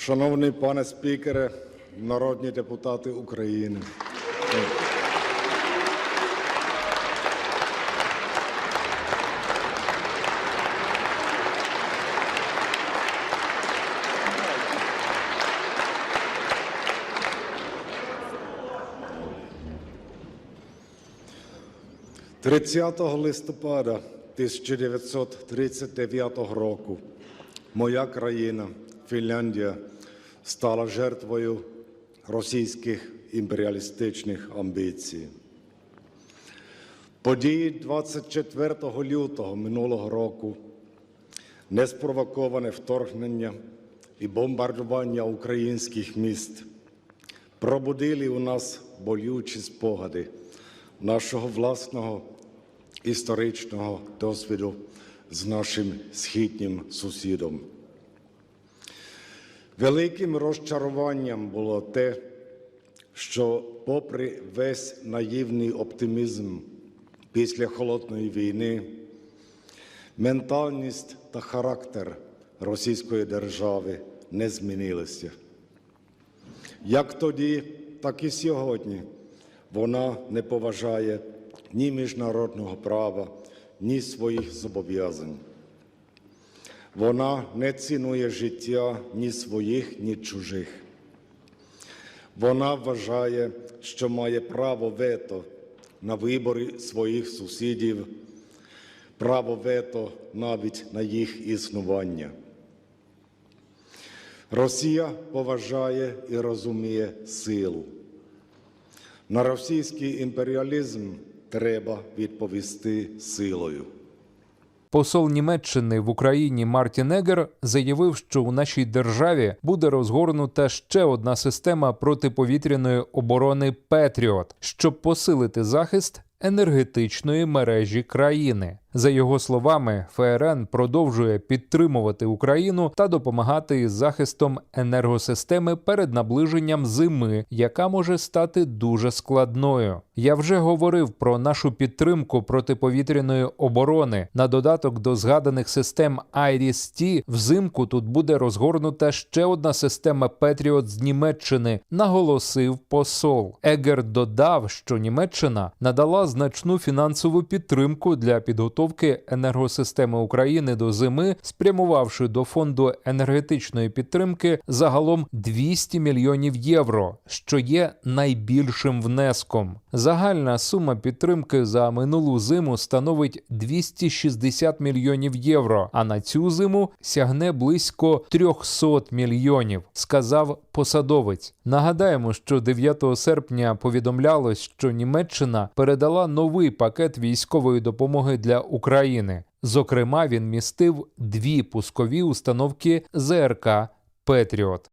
Шановний пане спікере, народні депутати України. – 30 листопада 1939 року моя країна, Фінляндія, стала жертвою російських імперіалістичних амбіцій. Події 24 лютого минулого року, неспровоковане вторгнення і бомбардування українських міст пробудили у нас болючі спогади нашого власного історичного досвіду з нашим східнім сусідом. Великим розчаруванням було те, що, попри весь наївний оптимізм після холодної війни, ментальність та характер Російської держави не змінилися. Як тоді, так і сьогодні вона не поважає ні міжнародного права, ні своїх зобов'язань. Вона не цінує життя ні своїх, ні чужих. Вона вважає, що має право вето на вибори своїх сусідів, право вето навіть на їх існування. Росія поважає і розуміє силу. На російський імперіалізм треба відповісти силою. Посол Німеччини в Україні Мартін Егер заявив, що у нашій державі буде розгорнута ще одна система протиповітряної оборони Петріот, щоб посилити захист енергетичної мережі країни. За його словами, ФРН продовжує підтримувати Україну та допомагати із захистом енергосистеми перед наближенням зими, яка може стати дуже складною. Я вже говорив про нашу підтримку протиповітряної оборони. На додаток до згаданих систем IRIS-T взимку тут буде розгорнута ще одна система Петріот з Німеччини, наголосив посол. Егер додав, що Німеччина надала значну фінансову підтримку для підготовки енергосистеми України до зими, спрямувавши до фонду енергетичної підтримки загалом 200 мільйонів євро, що є найбільшим внеском. Загальна сума підтримки за минулу зиму становить 260 мільйонів євро, а на цю зиму сягне близько 300 мільйонів, сказав посадовець. Нагадаємо, що 9 серпня повідомлялось, що Німеччина передала новий пакет військової допомоги для України. Зокрема, він містив дві пускові установки ЗРК Петріот.